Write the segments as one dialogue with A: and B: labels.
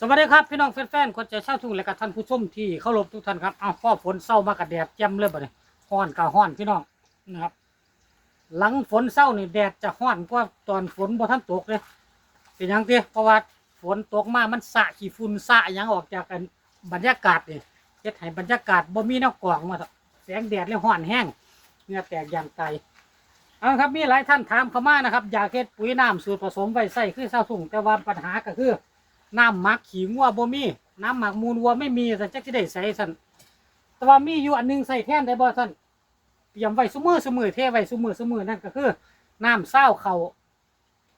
A: สวัสดีครับพี่น้องแฟนๆคนใจเช่าทุ่งและกับท่านผู้ชมที่เคารพทุกท่านครับอ้าวพ่อฝนเศร้ามากกับแดดเจียมเลยบ่เนี่ยฮ้อนกับฮ้อนพี่น้องนะครับ หลังฝนเศร้านี่แดดจะฮ้อนกว่าตอนฝนบ่ทันตกเลยเป็นยังติเพราะว่าฝนตกมามันสะขี้ฝุ่นสะยังออกจากกันบรรยากาศนี่เฮ็ดให้บรรยากาศบ่มีแนวกรองมาแสงแดดเลยฮ้อนแห้งเหงื่อแตกอย่างไกลเอาครับมีหลายท่านถามเข้ามานะครับอยากเฮ็ดปุ๋ยน้ำสูตรผสมไว้ใส่คือเศร้าทุ่งแต่ว่าปัญหาก็คือ น้ำหมักขี้งัวบ่มีน้ำหมักมูลวัวไม่มีสันจักสิได้ใส่สันแต่ว่ามีอยู่อันหนึงใส่แทนได้บ่สันเตรียมไว้ซุมือซุมือเทไว้ซุมือซุมือนั่นก็คือน้ำเศร้าเขา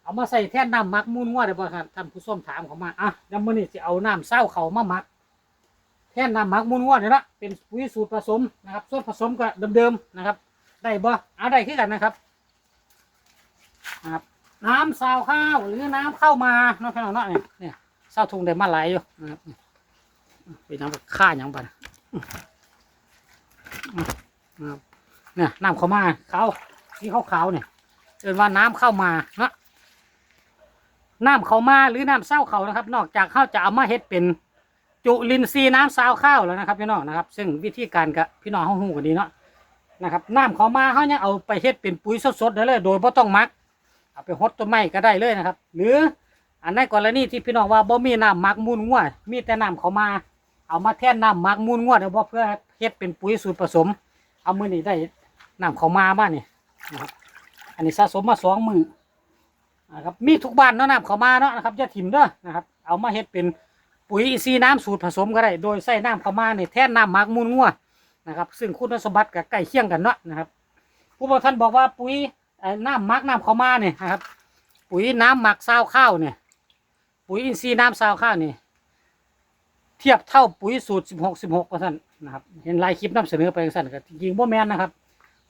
A: เอามาใส่แทนน้ำหมักมูลวัวได้บ่ครับท่านผู้ชมถามเขามาอะเดี๋ยวมื้อนี้สิเอาน้ำเศร้าเขามาหมักแทนน้ำหมักมูลวัวนี่ละเป็นปุ๋ยสูตรผสมนะครับส่วนผสมก็เดิมๆนะครับ ได้บ่เอาได้คือกันนะครับนะครับน้ำซาวข้าวหรือน้ำเข้ามาเนาะพี่น้องเนาะเนี่ย เศร้าทุงได้มาหลายอยู่นะครับเป็นน้ำข้าอย่างบันนะครับเนี่ยน้ำเข้ามาเขาวสีขาวขาวเนี่ยเรียกว่าน้ำเข้ามาเนาะน้ำเข้ามาหรือน้ำเศร้าเขานะครับ นอกจากข้าวจะเอามาเฮ็ดเป็นจุลินทรีย์น้ำซาวข้าวแล้วนะครับพี่น้องนะครับ ซึ่งวิธีการกับพี่น้องห้องหูกันดีเนาะนะครับน้ำเข้ามาเขาเนี่ยเอาไปเฮ็ดเป็นปุ๋ยสดๆได้เลย โดยไม่ต้องมักเอาไปฮดต้นไม้ก็ได้เลยนะครับ หรือ อันในกรณีที่พี่น้องว่าบ่มีน้ำหมักมูลงัวมีแต่น้ำเขามา เอามาแทนน้ำหมักมูลงัวเดี๋ยวเพื่อเฮ็ดเป็นปุ๋ยสูตรผสม เอามือนี้ได้น้ำเขามาบ้านนี่นะครับอันนี้สะสมมาสองมือนะครับมีทุกบ้านเนาะน้ำเขามาเนาะนะครับอย่าถิ่มเด้อนะครับ เอามาเฮ็ดเป็นปุ๋ยอินทรีน้ำสูตรผสมก็ได้โดยใส่น้ำเขามาเนี่ยแทนน้ำหมักมูลงัวนะครับซึ่งคุณสมบัติกับใกล้เคียงกันเนาะนะครับผู้บริท่านบอกว่าปุ๋ยน้ำหมักน้ำเขามาเนี่ยนะครับปุ๋ยน้ำหมักซาวข้าวเนี่ย ปุ๋ยอินทรีย์น้ำซาวข้าวนี่ เทียบเท่าปุ๋ยสูตร16 16ว่าท่านนะครับ เห็นลายคลิปนำเสนอไปสั่นก็จริงบ่แมนนะครับ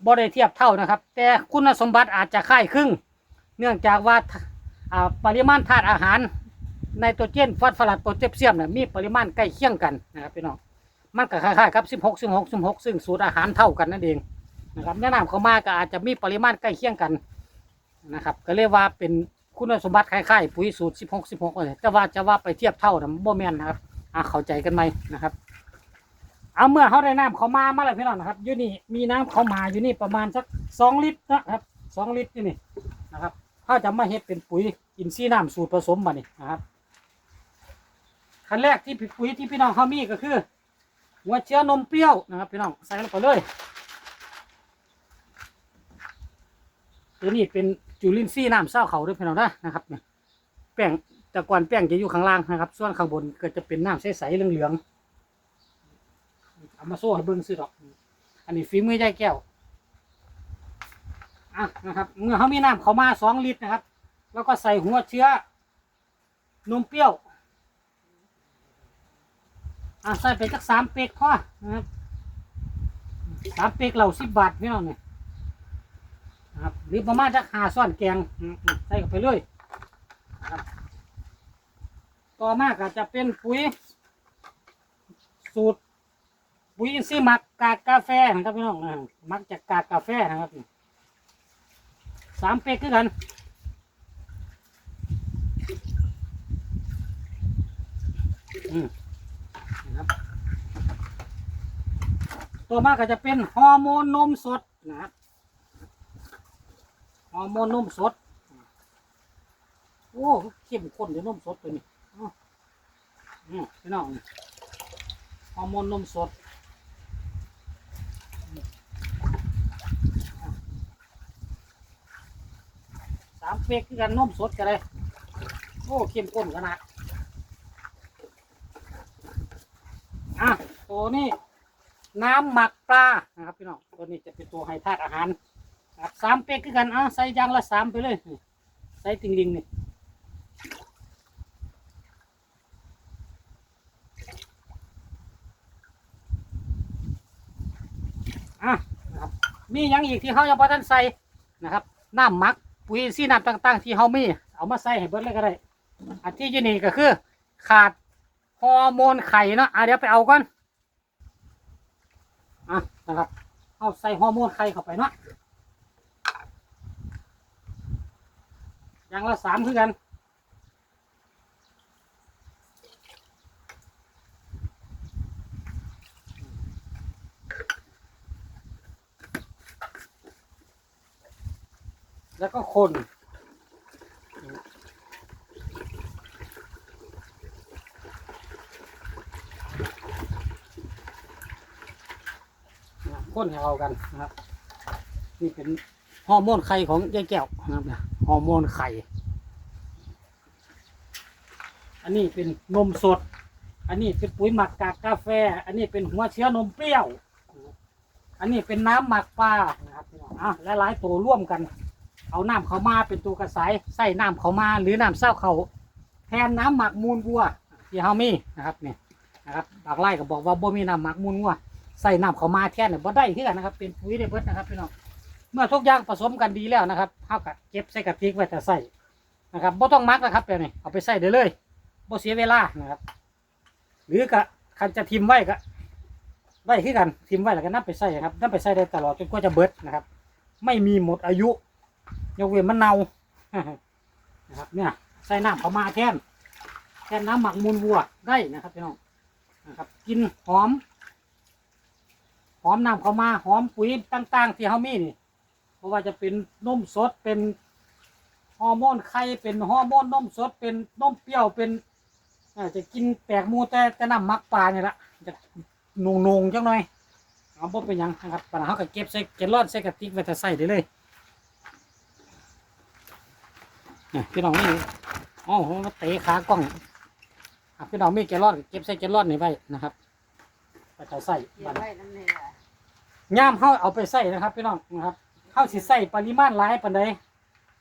A: บ่ได้เทียบเท่านะครับ แต่คุณสมบัติอาจจะคล้ายคลึงเนื่องจากว่าปริมาณธาตุอาหารไนโตรเจนฟอสฟอรัสโพแทสเซียมเนี่ยมีปริมาณใกล้เคียงกันนะครับพี่น้องมันก็คล้ายๆกับ16 16 16ซึ่งสูตรอาหารเท่ากันนั่นเองนะครับแนะนำเขามาก็อาจจะมีปริมาณใกล้เคียงกันนะครับ ก็เรียกว่าเป็น คุณสมบัติคล้ายๆปุ๋ยสูตร 16 16เลยแต่ว่าจะว่าไปเทียบเท่านะบ่แม่นนะครับอะเข้าใจกันไหมนะครับ เอาเมื่อเขาได้น้ำเขามามาแล้วพี่น้องนะครับอยู่นี่มีน้ำเขามาอยู่นี่ประมาณสักสองลิตรนะครับสองลิตรอยู่นี่นะครับเขาจะมาเฮ็ดเป็นปุ๋ยอินทรีย์น้ำสูตรผสมมานี่นะครับขั้นแรกที่ปุ๋ยที่พี่น้องเขามีก็คือหัวเชื้อนมเปรี้ยวนะครับพี่น้องใส่ลงไปเลยตัวนี้เป็น จุลินทรีย์น้ำเศร้าเขาด้วยพี่น้องนะนะครับเนี่ยแป้งแต่ก่อนแป้งจะอยู่ข้างล่างนะครับ ส่วนข้างบนก็จะเป็นน้ำใสๆเหลืองๆเอามาโซ่ให้เบิ้งซื้อดอก อันนี้ฝีมือยายแก้วอะนะครับเมื่อเขามีน้ำเขามาสองลิตรนะครับ แล้วก็ใส่หัวเชื้อนมเปรี้ยวอะใส่ไปสักสามเป๊กพอนะครับสามเป๊กเหล่าสิบบาทพี่น้องเนี่ย ครับหรือประมาณจะหาซ้อนแกงอืมอืมใส่เข้าไปเลยนะครับต่อมาก็จะเป็นปุ๋ย สูตร ปุ๋ยอินทรีย์หมักกากกาแฟนะครับพี่น้องนะหมักจากกากกาแฟนะครับสามเป๊กคือกัน อืมนะครับ ต่อมาก็จะเป็นฮอร์โมนนมสดนะครับ อร์โมนนมสด โอ้เข้มข้นเดี๋ยวนมสดตัวนี้อืมพี่น้องนี่ฮอร์โมนนมสดสามเป๊กกันนมสดกันเลยโอ้เข้มข้นขนาดอะตัวนี้น้ำหมักปลานะครับพี่น้องตัวนี้จะเป็นตัวให้ธาตุอาหาร ครับสามเป๊กคือกันอะใส่ยางละสามไปเลย ใส่ติงดิงนี่อะนะครับมียังอีกที่เขายังพอท่านใส่นะครับน้ำหมักปุ๋ยซีน้ำต่าง ๆ ที่เขามีเอามาใส่ให้เบิดเลยก็ได้อันที่ยี่นี่ก็คือ ขาดฮอร์โมนไข่เนาะอะเดี๋ยวไปเอาก่อนอะนะครับเอาใส่ฮอร์โมนไข่เข้าไปเนาะ อย่างละสามเท่ากันแล้วก็คนคนให้เรากันนะครับ นี่เป็นฮอร์โมนไข่ของยายแก้วนะครับ ฮอร์โมนไข่ อันนี้เป็นนมสด อันนี้เป็นปุ๋ยหมักกากกาแฟ อันนี้เป็นหัวเชื้อนมเปรี้ยว อันนี้เป็นน้ำหมักปลานะครับพี่น้องอะหลายๆตัวร่วมกัน เอาน้ำเขามาเป็นตัวกระสายใส่น้ำเขามาหรือน้ำเศร้าเขาแทนน้ำหมักมูลวัวที่เฮามีนะครับเนี่ยนะครับบางไร่ก็บอกว่าบ่มีน้ำหมักมูลวัวใส่น้ำเขามาแทนเนี่ยบ่ได้ที่กันนะครับ เป็นปุ๋ยได้เบิดนะครับพี่น้อง เมื่อทุกอย่างผสมกันดีแล้วนะครับเฮาก็เก็บใส่กระติกไว้แต่ใส่นะครับบ่ต้องมักนะครับแบบนี้เอาไปใส่ได้เลยบ่เสียเวลานะครับ หรือก็คันจะทิมไว้ก็ไว้คือกันทิมไว้แล้วก็นับไปใส่ครับนับไปใส่ได้ตลอดจนกว่าจะเบิดนะครับ ไม่มีหมดอายุ ยกเว้นมันเน่านะครับเนี่ยใส่น้ำเขามาแทนแทนน้ำหมักมูลวัวได้นะครับพี่น้องนะครับ กินหอม หอมน้ำเขามาหอมปุ๋ยต่าง ๆ ที่เขามีนี่ เพราะว่าจะเป็นนมสดเป็นฮอร์โมนไข่เป็นฮอร์โมนนมสดเป็นนมเปรี้ยวเป็นอาจจะกินแปลกหมูแต่แต่น้ำหมักปลาเนี่ยละจะนงนงๆจังหน่อยเอาบ่เป็นหยังนะครับปัญหาเขาก็เก็บใส่เกลลอนใส่กระติกไว้แต่ใส่ได้เลยเนี่ยพี่น้องนี่อ๋อมาเตะขากล้องอะพี่น้องมีแกลลอนเก็บใส่แกลลอนนี่ไว้นะครับไปเอาใส่
B: เก็
A: บั
B: บ
A: ด
B: ไว้นั่นเลยล่ะ
A: ย่ามเขาเอาไปใส่นะครับ พี่น้องนะครับเขาสิใส่ปริมาณหลายปานใด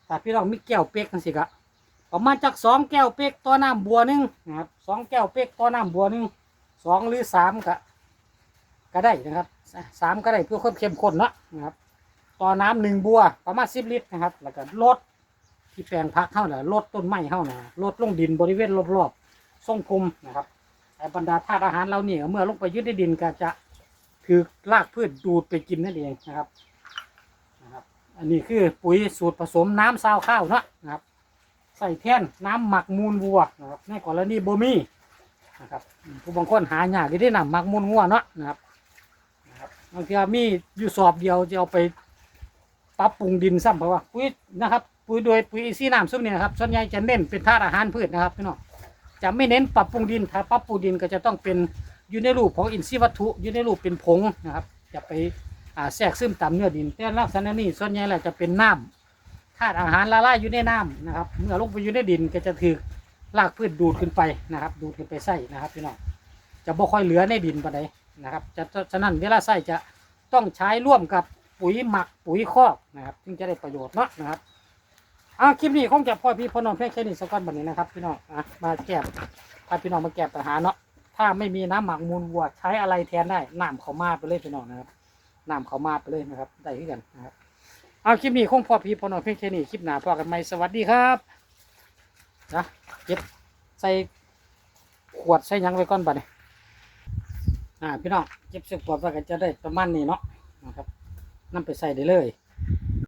A: แต่พี่น้องมีแก้วเป๊กจังสิกะประมาณจากสองแก้วเป๊กต่อน้ำบัวหนึงนะครับสองแก้วเป๊กต่อน้ำบัวหนึงสองหรือสามก็ก็ได้นะครับสามก็ได้เพื่อความเข้มข้นเนาะนะครับต่อน้ำหนึ่งบัวประมาณสิบลิตรนะครับ แล้วก็ลดที่แปลงพักเข้าน่ะลดต้นไม้เข้าน่ะลดลงดินบริเวณรอบๆทรงคุมนะครับไอ้บรรดาธาตุอาหารเราเนี่ยเมื่อลงไปยึดในดินก็จะถือรากพืชดูดไปกินนั่นเองนะครับ อันนี้คือปุ๋ยสูตรผสมน้ำซาวข้าวเนาะนะครับ ใส่แท่นน้ำหมักมูลวัวนะครับในกรณีบ่มีนะครับผู้บางคนหายากที่ได้นำหมักมูลวัวเนาะนะครับนะครับบางทีมีอยู่สอบเดียวจะเอาไปปรับปรุงดินซ้ำเพราะว่าปุ๋ยนะครับปุ๋ยโดยปุ๋ยอินทรีย์น้ำซุปเนี่ยนะครับส่วนใหญ่จะเน้นเป็นธาตุอาหารพืชนะครับพี่น้องจะไม่เน้นปรับปรุงดินถ้าปรับปรุงดินก็จะต้องเป็นอยู่ในรูปของอินทรีย์วัตถุอยู่ในรูปเป็นผงนะครับจะไป แทรกซึมตามเนื้อดินแต่ลักษณะนี้ส่วนใหญ่แหละจะเป็นน้ำธาตุอาหารละลายอยู่ในน้ำนะครับเมื่อลงไปอยู่ในดินก็จะถือรากพืชดูดขึ้นไปนะครับ ดูดขึ้นไปใส่นะครับพี่น้องจะบ่ค่อยเหลือในดินปานใดนะครับจะฉะนั้นเวลาใส่จะต้องใช้ร่วมกับปุ๋ยหมักปุ๋ยคอกนะครับจึงจะได้ประโยชน์เนาะนะครับอ่าคลิปนี้คงจะพ่อพี่พ่อน้องเพียงแค่นี้สักก้อนแบบนี้นะครับพี่น้องอะมาแก้พาพี่น้องมาแก้ปัญหาเนาะถ้าไม่มีน้ำหมักมูลวัวใช้อะไรแทนได้น้ำเขามาไปเลยพี่น้องนะครับ น้ำเขามาไปเลยนะครับ ได้ที่กันนะครับ เอาคลิปนี้คงพอพี่พอนอนเพียงแค่นี้คลิปหน้าพอกันใหม่สวัสดีครับนะเก็บใส่ขวดใส่ยังไว้ก่อนบัดนี้อ่าพี่น้องเก็บใส่ขวดไว้ก็จะได้ประมาณนี้เนาะนะครับนำไปใส่ได้เลย